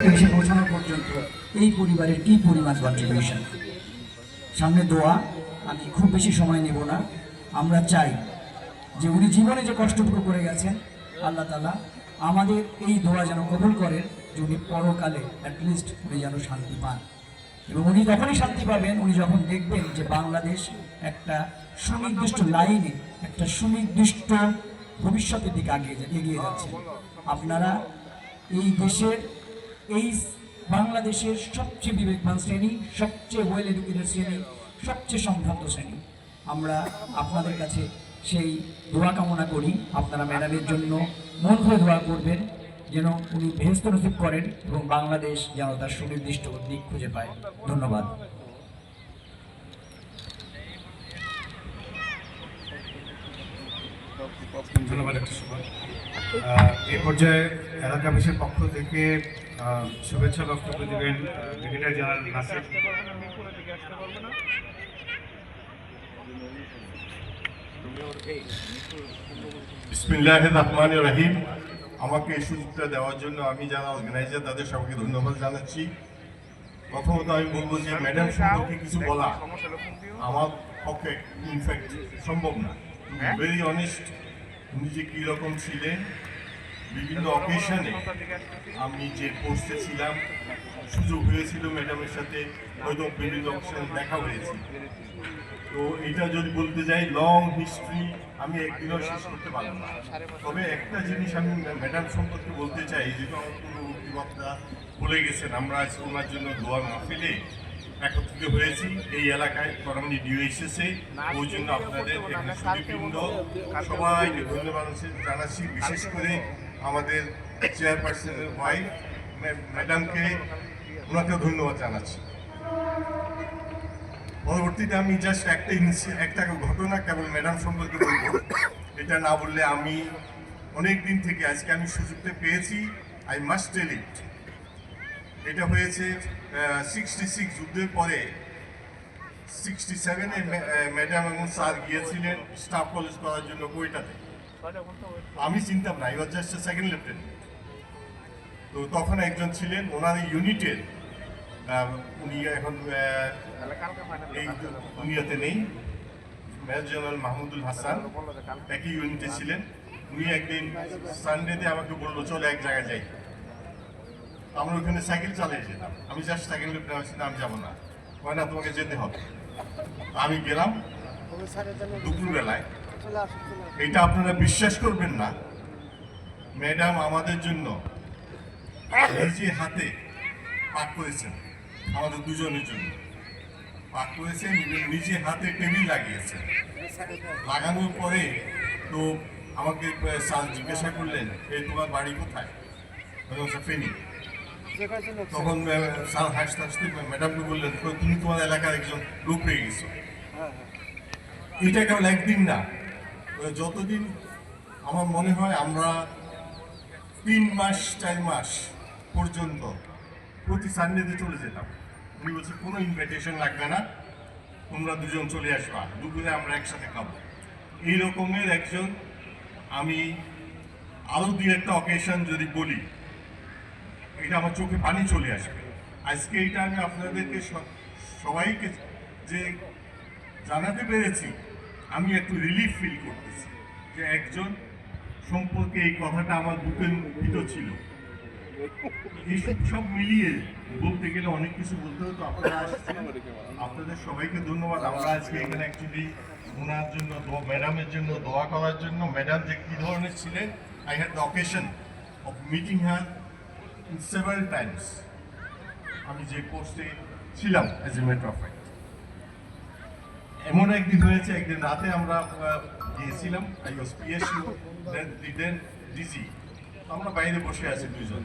এসে পৌঁছানো পর্যন্ত এই পরিবারের কি পরিমাণ কন্ট্রিবিউশন সামনে দোয়া, আমি খুব বেশি সময় নেব না। আমরা চাই যে উনি জীবনে যে কষ্টটুকু করে গেছেন, আল্লাহ তালা আমাদের এই দোয়া যেন কবুল করেন, যে উনি পরকালে অ্যাটলিস্ট উনি যেন শান্তি পান। এবং উনি যখনই শান্তি পাবেন, উনি যখন দেখবেন যে বাংলাদেশ একটা সুনির্দিষ্ট লাইনে, একটা সুনির্দিষ্ট ভবিষ্যতের দিকে যা- এগিয়ে যাচ্ছে। আপনারা এই দেশের এই বাংলাদেশের সবচেয়ে বিবেকবান শ্রেণি, সবচেয়ে ওয়েল এডুকেটেড শ্রেণি, সবচেয়ে সম্ভ্রান্ত শ্রেণি। আমরা আপনাদের কাছে সেই দোয়া কামনা করি। আপনারা ম্যাডামের জন্য মন ভরে দোয়া করবেন, যেন উনি ভেস্ত নসিব করেন এবং বাংলাদেশ যেন তার সুনির্দিষ্ট দিক খুঁজে পায়। ধন্যবাদ। ধন্যবাদ, একটা সময়। এ পর্যায়ে এলাকাবাসীর পক্ষ থেকে শুভেচ্ছা বক্তব্য দেবেন ব্রিগেডিয়ার জেনারেল নাসির। রহিম। আমাকে এই সুযোগটা দেওয়ার জন্য আমি যারা অর্গানাইজার, তাদের সবাইকে ধন্যবাদ জানাচ্ছি। প্রথমত আমি বলব যে ম্যাডাম সম্পর্কে কিছু বলা। আমার পক্ষে ইনফ্যাক্ট সম্ভব না। ভেরি অনেস্ট যে কীরকম ছিলেন বিভিন্ন অকেশনে আমি যে পোস্টে ছিলাম, সুযোগ হয়েছিল ম্যাডামের সাথে, হয়তো বিভিন্ন অকেশনে দেখা হয়েছে। তো এটা যদি বলতে যাই লং হিস্ট্রি আমি একদিনও শেষ করতে পারব না। তবে একটা জিনিস আমি ম্যাডাম সম্পর্কে বলতে চাই যেটা আমার বলে গেছেন, আমরা আজকে ওনার জন্য দোয়া মাহফিলে একত্রিত হয়েছি এই এলাকায় করমনি ডিও এসেছে ওই জন্য আপনাদের এখানে সুদীপবৃন্দ, সবাইকে ধন্যবাদ জানাচ্ছি। বিশেষ করে আমাদের চেয়ারপারসনের ওয়াইফ ম্যাডামকে ওনাকে ধন্যবাদ জানাচ্ছি। পরবর্তীতে আমি জাস্ট একটা একটা ঘটনা কেবল ম্যাডাম সম্পর্কে বলব। এটা না বললে আমি অনেক দিন থেকে আজকে আমি সুযোগটা পেয়েছি। আই মাস্ট টেল ইট এটা হয়েছে সিক্সটি সিক্স যুদ্ধের পরে। সিক্সটি সেভেনে ম্যাডাম এবং স্যার গিয়েছিলেন স্টাফ কলেজ করার জন্য বইটাতে। আমি চিনতাম না আই জাস্ট সেকেন্ড লেফটেন্যান্ট তো তখন একজন ছিলেন, ওনার ইউনিটের উনি এখন এই দুনিয়াতে নেই। মেজর জেনারেল মাহমুদুল হাসান, একই ইউনিটে ছিলেন। উনি একদিন সানডেতে আমাকে বলল, চলো এক জায়গায় যাই। আমরা ওখানে সাইকেল চালিয়ে যেতাম। আমি জাস্ট সাইকেল আমি যাব না। হয় না, তোমাকে যেতে হবে। আমি গেলাম দুপুরবেলায়। এটা আপনারা বিশ্বাস করবেন না। ম্যাডাম আমাদের জন্য নিজে হাতে পাক করেছেন। আমাদের দুজনের জন্য। পাক করেছেন নিজে হাতে টেবিল লাগিয়েছেন। লাগানোর পরে তো আমাকে জিজ্ঞাসা করলেন এই তোমার বাড়ি কোথায়? ফেনী। তখন স্যার হাসতে হাসতে ম্যাডামকে বললেন তুমি তোমার এলাকার একজন লোক পেয়ে গেছো। এটা কেবল একদিন না। যতদিন আমার মনে হয় আমরা তিন মাস চার মাস পর্যন্ত প্রতি সানডেতে চলে যেতাম। উনি বলছে কোনো ইনভাইটেশন লাগবে না। তোমরা দুজন চলে আসবা। দুপুরে আমরা একসাথে খাব। এই রকমের একজন আমি আরও দুই একটা অকেশন যদি বলি এটা আমার চোখে পানি চলে আসবে আজকে এটা আমি আপনাদেরকে সবাইকে যে জানাতে পেরেছি, আমি একটু রিলিফ ফিল করতেছি যে একজন সম্পর্কে এই কথাটা আমার বুকের ভিতর ছিল। এইসব সব- মিলিয়ে বলতে গেলে অনেক কিছু বলতে হতো, আপনারা আসছেন। আপনাদের সবাইকে ধন্যবাদ। আমরা আজকে এখানে অ্যাকচুয়ালি ওনার জন্য ম্যাডামের জন্য দোয়া করার জন্য, ম্যাডাম যে কী ধরনের ছিলেন I had the occasion of meeting her several times আমি যে পোস্টে ছিলাম as a matter of fact এমন একদিন হয়েছে, একদিন রাতে আমরা গিয়েছিলাম I was PSU then then DG আমরা বাইরে বসে আছি দুইজন।